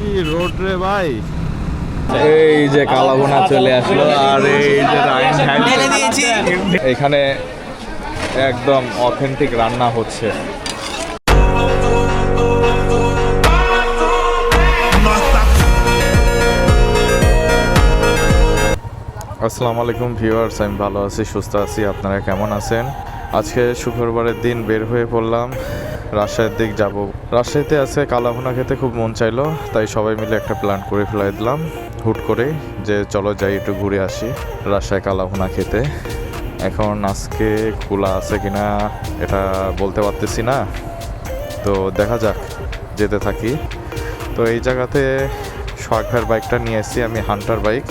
কি রোড রে ভাই? এই যে কালাভুনা চলে আসলো আর এই যে রাইন এখানে একদম অথেন্টিক রান্না হচ্ছে। আসসালামু আলাইকুম ভিউয়ার্স আমি ভালো আছি সুস্থ আছি আপনারা কেমন আছেন? আজকে শুক্রবারের দিন বের হয়ে পড়লাম। রাজশাহীর দিক যাব। রাজশাহীতে আছে কালাভুনা খেতে খুব মন চাইলো, তাই সবাই মিলে একটা প্ল্যান করে ফেলাই দিলাম। হুট করে যে চলো যাই, একটু ঘুরে আসি রাজশাহী কালাভুনা খেতে। এখন আজকে খোলা আছে কিনা এটা বলতে পারতেছি না। তো দেখা যাক, যেতে থাকি। তো এই জায়গাতে ভাইয়ের বাইকটা নিয়ে এসেছি আমি হান্টার বাইক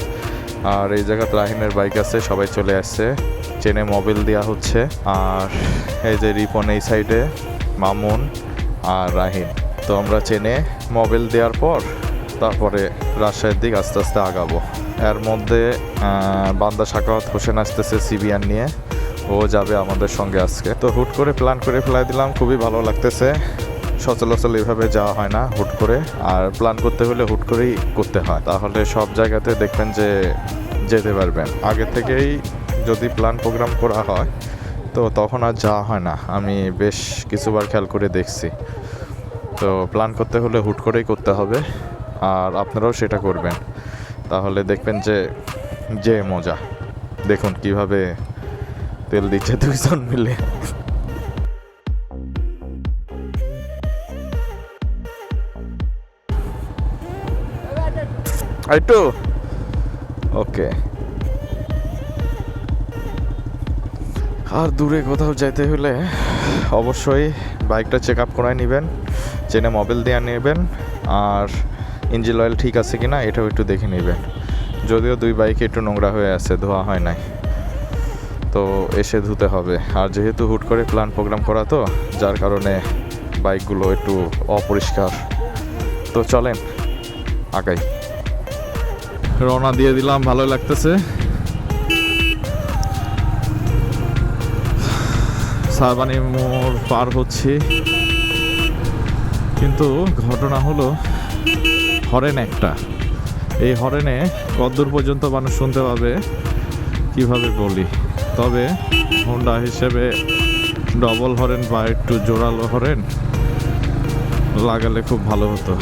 আর এই জায়গাতে রাহিমের বাইক আছে, সবাই চলে আসছে। চেনে মোবিল দেওয়া হচ্ছে। আর এই যে রিপন এই সাইডে মামুন আর রাহিম তো আমরা চেনে মোবিল দেওয়ার পর তারপরে রাজশাহীর দিক আস্তে আস্তে আগাবো। এর মধ্যে বান্দা শাকাওয়াত হোসেন আসতেছে সিবিআর নিয়ে। ও যাবে আমাদের সঙ্গে আজকে। তো হুট করে প্ল্যান করে ফেলাই দিলাম, খুবই ভালো লাগতেছে। সচলাচল এভাবে যাওয়া হয় না হুট করে। আর প্ল্যান করতে হলে হুট করেই করতে হয়। তাহলে সব জায়গাতে দেখবেন যে যেতে পারবেন। আগে থেকেই যদি প্ল্যান প্রোগ্রাম করা হয় তো তখন আর যাওয়া হয় না। আমি বেশ কিছুবার খেয়াল করে দেখছি। তো প্ল্যান করতে হলে হুট করেই করতে হবে। আর আপনারাও সেটা করবেন। তাহলে দেখবেন যে যে মজা। দেখুন কীভাবে তেল দিচ্ছে দুইজন মিলে। একটু ওকে। আর দূরে কোথাও যেতে হলে অবশ্যই বাইকটা চেক আপ করায় নেবেন, চেনে মোবিল দিয়ে নেবেন, আর ইঞ্জিন অয়েল ঠিক আছে কি না এটাও একটু দেখে নেবেন। যদিও দুই বাইকে একটু নোংরা হয়ে আছে, ধোয়া হয় নাই। তো এসে ধুতে হবে। আর যেহেতু হুট করে প্ল্যান প্রোগ্রাম করা তো, যার কারণে বাইকগুলো একটু অপরিষ্কার। তো চলেন, আগাই। রওনা দিয়ে দিলাম ভালো লাগতেছে। সারবানি মোড় পার হচ্ছি। কিন্তু ঘটনা হলো, হরেন একটা। এই হরেনে কতদূর পর্যন্ত মানুষ শুনতে পাবে, কীভাবে বলি? তবে হোন্ডা হিসেবে ডবল হরেন বা একটু জোরালো হরেন লাগালে খুব ভালো হতো।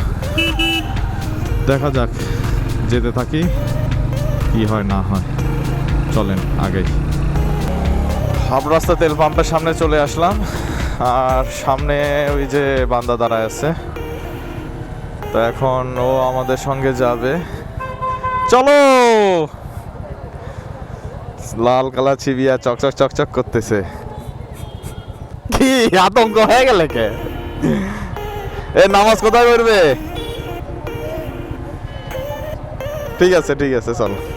দেখা যাক, যেতে থাকি, কি হয় না হয়। চলেন, আগেই। হাফ রাস্তা তেল পাম্পের সামনে চলে আসলাম। আর সামনে ওই যে বান্দা দাঁড়ায় আছে। তো এখন ও আমাদের সঙ্গে যাবে। চলো! লাল কালার চিবিয়া, চকচক চকচক করতেছে। কি আতঙ্ক হয়ে গেলে কে? এ, নামাজ কোথায় করবে ঠিক আছে ঠিক আছে, চলো।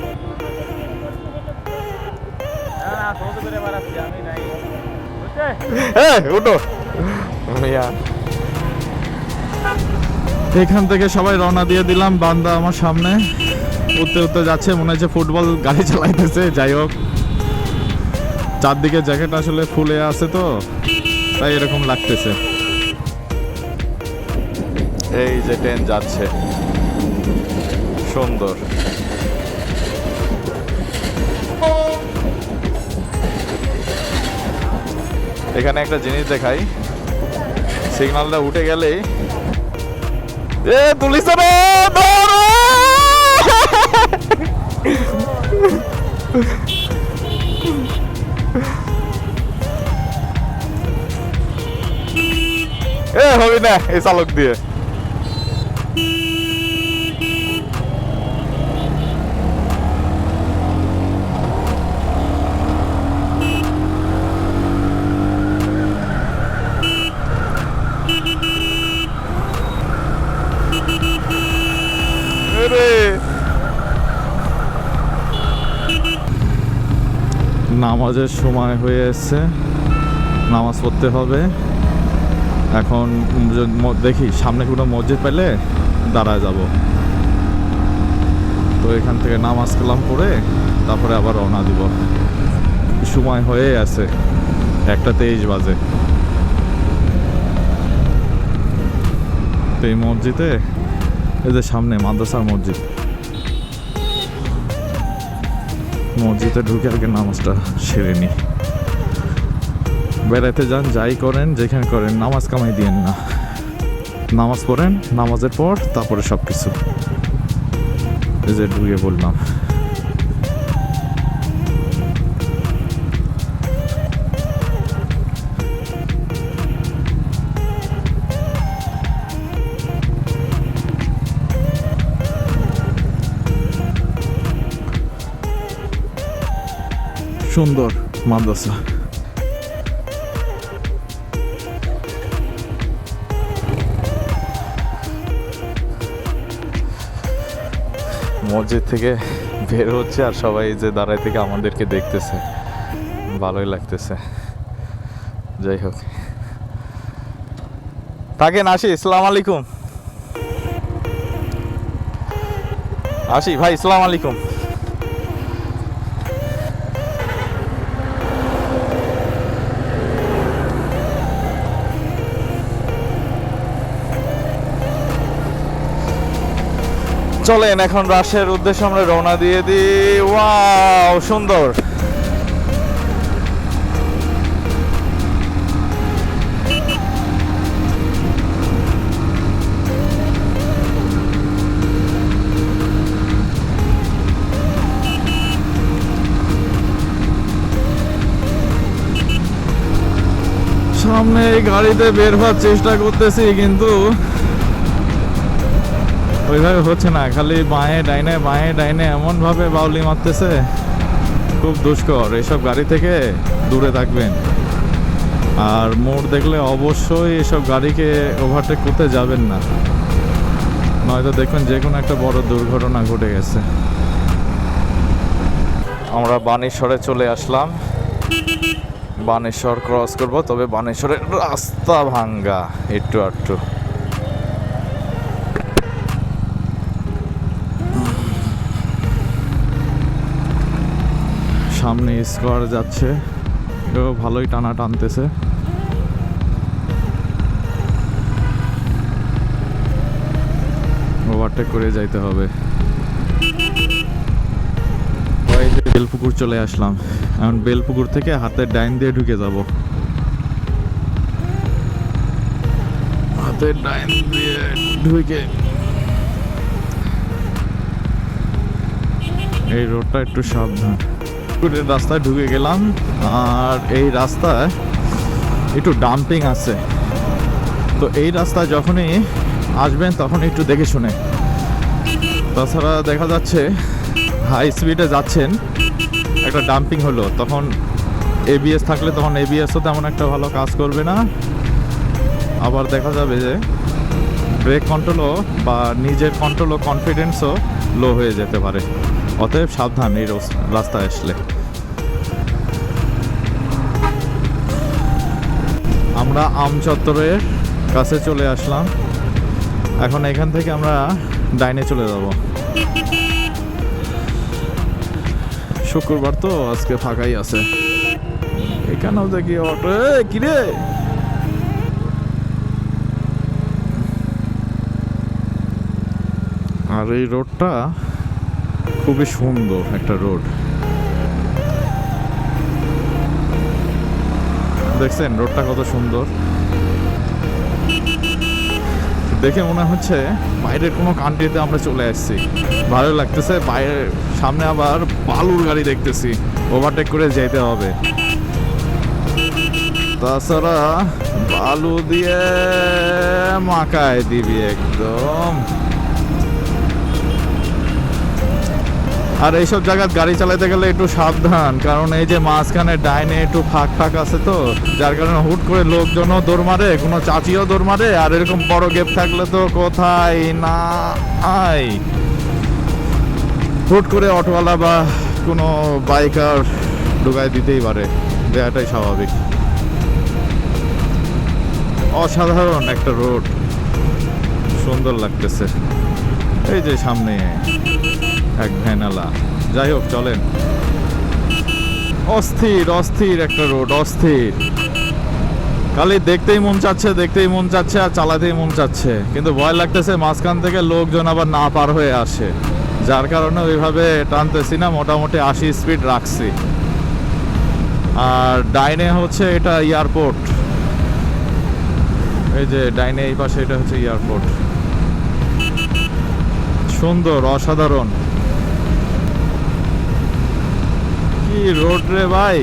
এখান থেকে সবাই রওনা দিয়ে দিলাম বান্দা আমার সামনে। উঠতে উঠতে যাচ্ছে, মনে হচ্ছে ফুটবল গাড়ি চালাইতেছে, যাই হোক। চারদিকে জ্যাকেট আসলে ফুলে আছে তো, তাই এরকম লাগতেছে। এই যে ট্রেন যাচ্ছে। সুন্দর। এখানে একটা জিনিস দেখাই। সিগনালটা উঠে গেলে এ, পুলিশ এ, হবি না, এই চালক দিয়ে রে নামাজের সময় হয়ে এসছে। নামাজ পড়তে হবে। এখন দেখি, সামনে কোনো মসজিদ পেলে দাঁড়ায় যাব। তো এখান থেকে নামাজ কালাম করে তারপরে আবার রওনা দিব। সময় হয়ে আছে, একটা তেইশ বাজে। তো এই মসজিদে যে সামনে মাদ্রাসার মসজিদ। মসজিদে ঢুকে আগে নামাজটা সেরে নিই বেড়াতে যান, যাই করেন, যেখানে করেন, নামাজ কামাই দিয়েন না। নামাজ পড়েন, নামাজের পর তারপরে সব কিছু এই যে ঢুকে বললাম সুন্দর মাদ্রাসা। মসজিদ থেকে বের হচ্ছে আর সবাই যে দাঁড়ায় থেকে আমাদেরকে দেখতেছে। ভালোই লাগতেছে। যাই হোক। থাকেন আসি ইসলাম আলাইকুম। আসি ভাই ইসলাম আলাইকুম। চলেন, এখন রাশের উদ্দেশ্যে আমরা রওনা দিয়ে দিই। ওয়াও, সুন্দর। সামনে এই গাড়িতে বের হওয়ার চেষ্টা করতেছি, কিন্তু ওইভাবে হচ্ছে না, খালি বাঁয়ে ডাইনে বাঁয়ে ডাইনে এমনভাবে বাউলি মারতেছে, খুব দুষ্কর। এসব গাড়ি থেকে দূরে থাকবেন। আর মোড় দেখলে অবশ্যই এসব গাড়িকে ওভারটেক করতে যাবেন না। নয়তো দেখবেন যে কোনো একটা বড় দুর্ঘটনা ঘটে গেছে। আমরা বানেশ্বরে চলে আসলাম। বানেশ্বর ক্রস করব, তবে বানেশ্বরের রাস্তা ভাঙ্গা, একটু আটটু সামনে স্কোয়ার যাচ্ছে। এও ভালোই টানা টানতেছে। ওভারটেক করে যাইতে হবে। বেলপুকুর চলে আসলাম। এখন বেলপুকুর থেকে হাতের ডাইন দিয়ে ঢুকে যাব। হাতের ডাইন দিয়ে ঢুকে। এই রোডটা একটু সাবধান। পুকুরের রাস্তায় ঢুকে গেলাম আর এই রাস্তায় একটু ডাম্পিং আছে। তো এই রাস্তায় যখনই আসবেন তখন একটু দেখে শুনে। তাছাড়া দেখা যাচ্ছে হাই স্পিডে যাচ্ছেন, একটা ডাম্পিং হলো। তখন এবিএস থাকলে তখন এবিএসও তেমন একটা ভালো কাজ করবে না। আবার দেখা যাবে যে ব্রেক কন্ট্রোলও বা নিজের কন্ট্রোল ও কনফিডেন্সও লো হয়ে যেতে পারে। অতএব সাবধান এই রোস- রাস্তায় আসলে। আমরা আম চত্বরের কাছে চলে আসলাম। এখন এখান থেকে আমরা ডাইনে চলে যাব। শুক্রবার তো আজকে ফাঁকাই আছে। এখানেও দেখি অটো। কিরে? আর এই রোডটা খুবই সুন্দর একটা রোড। দেখছেন রোডটা কত সুন্দর? দেখে মনে হচ্ছে বাইরের কোনো কান্ট্রিতে আমরা চলে আসছি। ভালো লাগতেছে, বাইরে সামনে আবার বালুর গাড়ি দেখতেছি। ওভারটেক করে যেতে হবে। তাছাড়া বালু দিয়ে মাকায় দিবি একদম। আর এইসব জায়গায় গাড়ি চালাতে গেলে একটু সাবধান, কারণ এই যে মাঝখানে ডাইনে একটু ফাঁক ফাঁক আছে তো, যার কারণে হুট করে লোকজনও দৌড় মারে, কোনো চাচিও দৌড় মারে, আর এরকম বড় গেপ থাকলে তো কোথায় না আই হুট করে অটোওয়ালা বা কোনো বাইকার ঢুকায় দিতেই পারে, দেওয়াটাই স্বাভাবিক। অসাধারণ একটা রোড, সুন্দর লাগতেছে। এই যে সামনে। এক ভ্যানালা। যাই হোক, চলেন। অস্থির অস্থির একটা রোড, অস্থির। খালি দেখতেই মন চাচ্ছে, দেখতেই মন চাচ্ছে আর চালাতেই মন চাচ্ছে। কিন্তু ভয় লাগতেছে মাঝখান থেকে লোকজন আবার না পার হয়ে আসে। যার কারণে ওইভাবে টানতেছি না, মোটামুটি আশি স্পিড রাখছি। আর ডাইনে হচ্ছে এটা এয়ারপোর্ট এই যে ডাইনে এই পাশে এটা হচ্ছে এয়ারপোর্ট সুন্দর, অসাধারণ। কি রোড রে ভাই।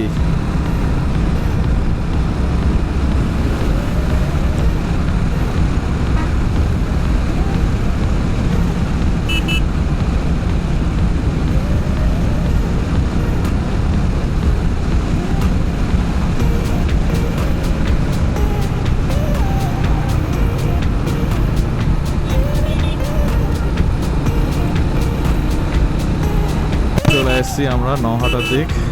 আমরা নহাটার দিক।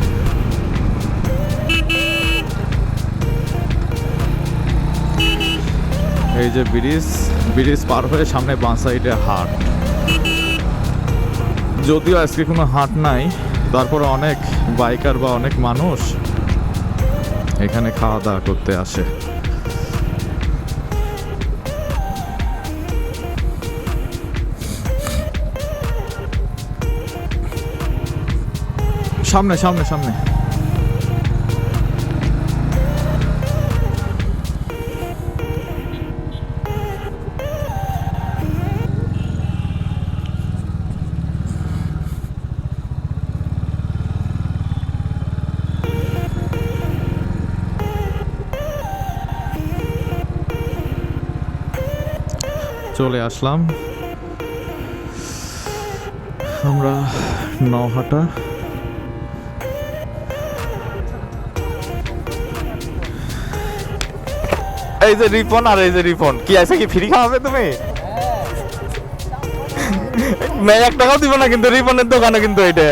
এই যে ব্রিজ ব্রিজ পার হয়ে সামনে বাঁ সাইডে হাট। যদিও আজকে কোনো হাট নাই, তারপরে অনেক বাইকার বা অনেক মানুষ এখানে খাওয়া দাওয়া করতে আসে। সামনে সামনে সামনে। চলে আসলাম। আমরা নহাটা এই যে রিপন আর এই যে রিপন, কি আছে কি ফ্রি খাওয়াবে তুমি? মেয়ে এক টাকাও দিব না কিন্তু, রিপনের দোকানে কিন্তু এটা?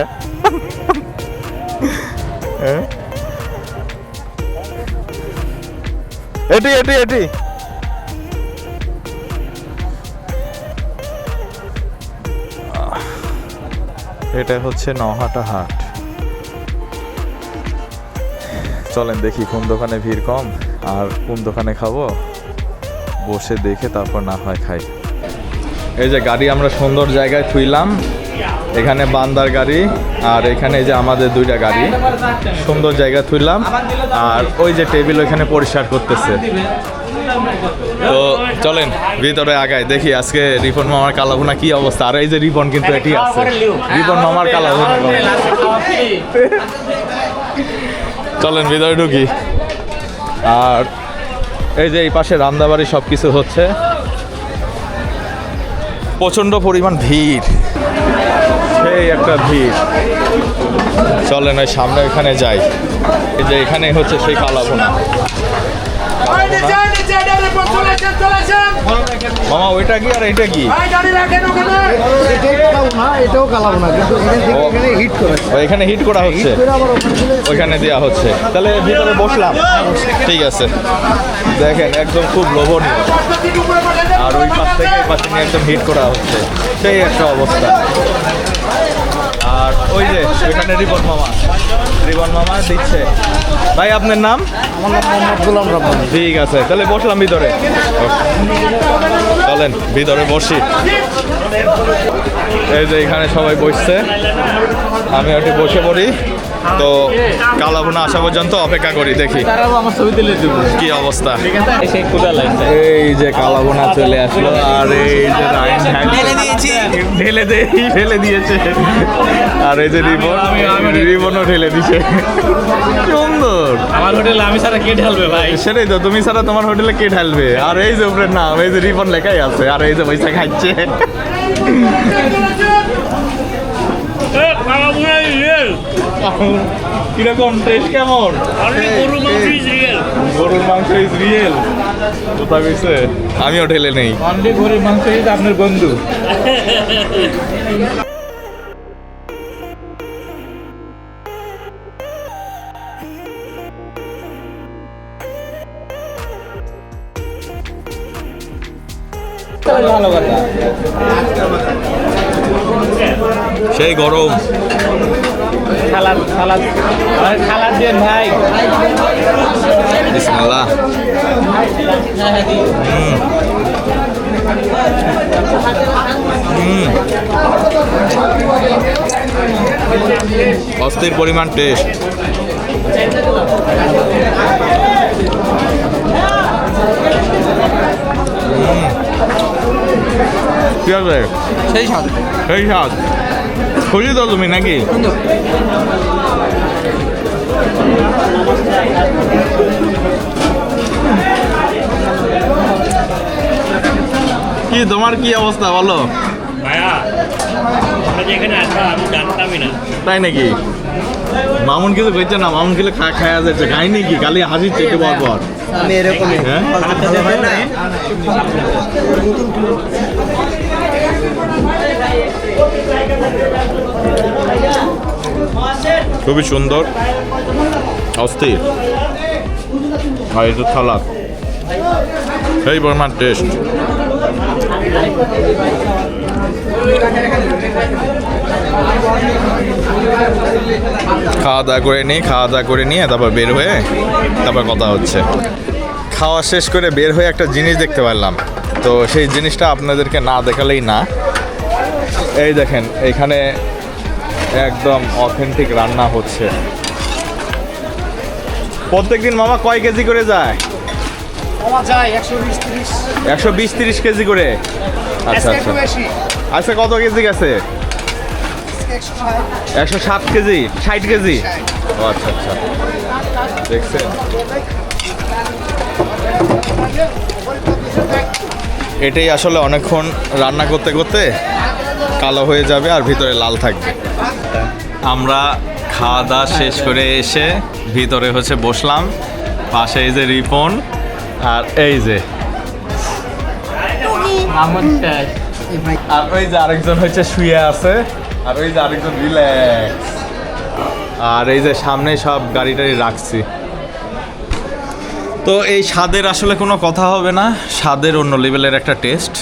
এটি এটি এটি। এটা হচ্ছে নহাটা হাট। চলেন দেখি কোন দোকানে ভিড় কম আর কোন দোকানে খাব। বসে দেখে তারপর না হয় খাই। এই যে গাড়ি আমরা সুন্দর জায়গায় থুইলাম। এখানে বান্দার গাড়ি আর এখানে যে আমাদের দুইটা গাড়ি। সুন্দর জায়গায় থুইলাম। আর ওই যে টেবিল ওইখানে পরিষ্কার করতেছে। তো চলেন, ভিতরে আগায় দেখি আজকে রিপন মামার কালাভুনা কি অবস্থা। আর এই যে রিপন কিন্তু এটি আছে। রিপন মামার কালাভুনা চলেন, ভিতরে ঢুকি। আর এই যে এই পাশে রান্দাবাড়ি সব কিছু হচ্ছে। প্রচণ্ড পরিমাণ ভিড়। সেই একটা ভিড়। চলেন, ওই সামনে ওইখানে যাই। এই যে এখানে হচ্ছে সেই কালাভুনা। মামা ওইটা কি আর এইটা কি? এটাও না কিন্তু এখান থেকে হিট করে এখানে হিট করা হচ্ছে। ওইখানে দেওয়া হচ্ছে। তাহলে ভিতরে বসলাম। ঠিক আছে। দেখেন একদম খুব লোভনীয়। আর ওই পাশ থেকে পাশে নিয়ে একদম হিট করা হচ্ছে। সেই একটা অবস্থা। আর ওই যে ওইখানে রিবন মামা। রিবন মামা দিচ্ছে। ভাই আপনার নাম? আমার নাম মোহাম্মদ গোলাম রব্বানি। ঠিক আছে তাহলে বসলাম ভিতরে। চলেন ভিতরে বসি। এই যে এখানে সবাই বসছে। আমি একটু বসে পড়ি। তো কালাভুনা আসা পর্যন্ত অপেক্ষা করি দেখি। কি অবস্থা? এই যে কালাবোনা চলে আসলো আর এই যে রাইন ঢেলে ঢেলে দেই ঢেলে দিয়েছে। আর এই যে রিবন রিবনও ঢেলে দিছে সুন্দর। আমার হোটেলে আমি সারা কে ঢালবে ভাই? সেটাই তো তুমি ছাড়া তোমার হোটেলে কে ঢালবে? আর এই যে উপরের নাম এই যে রিবন লেখাই আছে আর এই যে পয়সা খাচ্ছে কীরকম? টেস্ট কেমন? গরুর মাংস ইজ রিয়েল কোথা গেছে? আমিও ঢেলে নেই। অনলি গরিব মাংস হিসেবে আপনার বন্ধু। সেই গরম খালাদ খালাদ আমার খালাদ দেন ভাই বিসমিল্লাহ। অস্থির পরিমাণ টেস্ট কি আছে? সেই স্বাদ। এই স্বাদ। খুঁজি তো তুমি নাকি? কি তোমার কি অবস্থা? বলো। তাই নাকি? মামুন কিছু কইছে না? মামুন কিছু খা খায়া যাচ্ছে। খাইনি কি? খালি হাসি চেটে পর পর আমি এরকমই। হ্যাঁ? খুবই সুন্দর, অস্থির। আর এটা এই পরিমাণ টেস্ট। খাওয়া দাওয়া করে নিই খাওয়া দাওয়া করে নিয়ে তারপর বের হয়ে তারপর কথা হচ্ছে। খাওয়া শেষ করে বের হয়ে একটা জিনিস দেখতে পারলাম। তো সেই জিনিসটা আপনাদেরকে না দেখালেই না। এই দেখেন, এখানে একদম অথেন্টিক রান্না হচ্ছে। প্রত্যেকদিন মামা কয় কেজি করে যায়? একশো বিশ তিরিশ। কেজি করে? আচ্ছা আচ্ছা। আচ্ছা কত কেজি গেছে? একশো একশো সাত কেজি? ষাট কেজি? ও আচ্ছা আচ্ছা। দেখছেন? এটাই আসলে অনেকক্ষণ রান্না করতে করতে কালো হয়ে যাবে আর ভিতরে লাল থাকবে। আমরা খাওয়া দাওয়া শেষ করে এসে ভিতরে হচ্ছে বসলাম। পাশে এই যে রিপন আর এই যে আর ওই যে আরেকজন হচ্ছে শুয়ে আছে। আর ওই যে আরেকজন রিল্যাক্স আর এই যে সামনে সব গাড়ি টাড়ি রাখছি। তো এই স্বাদের আসলে কোনো কথা হবে না। স্বাদের অন্য লেভেলের একটা টেস্ট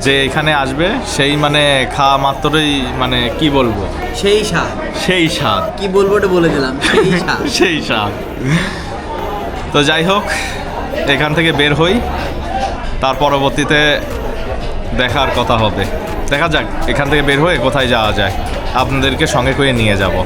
যে এখানে আসবে সেই মানে খাওয়া মাত্রই মানে কি বলব? সেই স্বাদ। সেই স্বাদ। কি বলব ওটা বলে দিলাম সেই স্বাদ। সেই স্বাদ। তো যাই হোক এখান থেকে বের হই। তার পরবর্তীতে দেখার কথা হবে। দেখা যাক এখান থেকে বের হয়ে কোথায় যাওয়া যায়। আপনাদেরকে সঙ্গে করে নিয়ে যাব।